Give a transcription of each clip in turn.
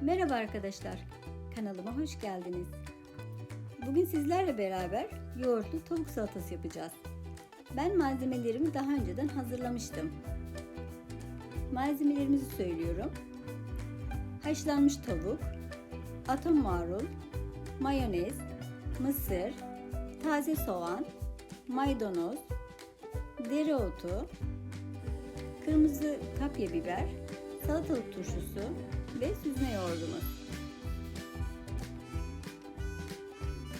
Merhaba arkadaşlar, kanalıma hoş geldiniz. Bugün sizlerle beraber yoğurtlu tavuk salatası yapacağız. Ben malzemelerimi daha önceden hazırlamıştım. Malzemelerimizi söylüyorum. Haşlanmış tavuk, atom marul, mayonez, mısır, taze soğan, maydanoz, dereotu, kırmızı kapya biber, salatalık turşusu ve süzme yoğurdumuz.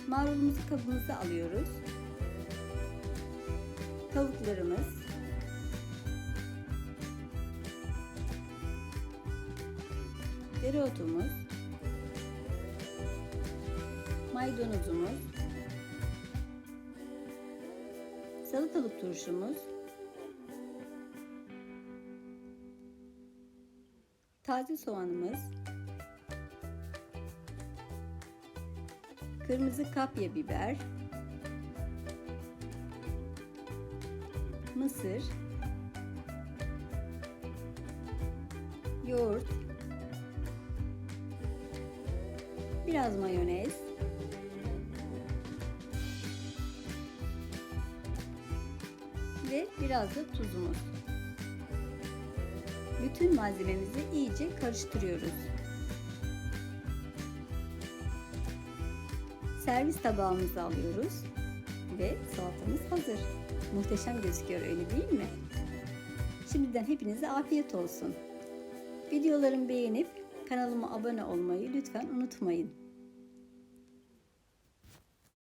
Marulumuzu kabımıza alıyoruz. Tavuklarımız, dereotumuz, maydanozumuz, salatalık turşumuz, taze soğanımız, kırmızı kapya biber, mısır, yoğurt, biraz mayonez, ve biraz da tuzumuz. Bütün malzememizi iyice karıştırıyoruz. Servis tabağımızı alıyoruz ve salatamız hazır. Muhteşem gözüküyor öyle değil mi? Şimdiden hepinize afiyet olsun. Videolarımı beğenip kanalıma abone olmayı lütfen unutmayın.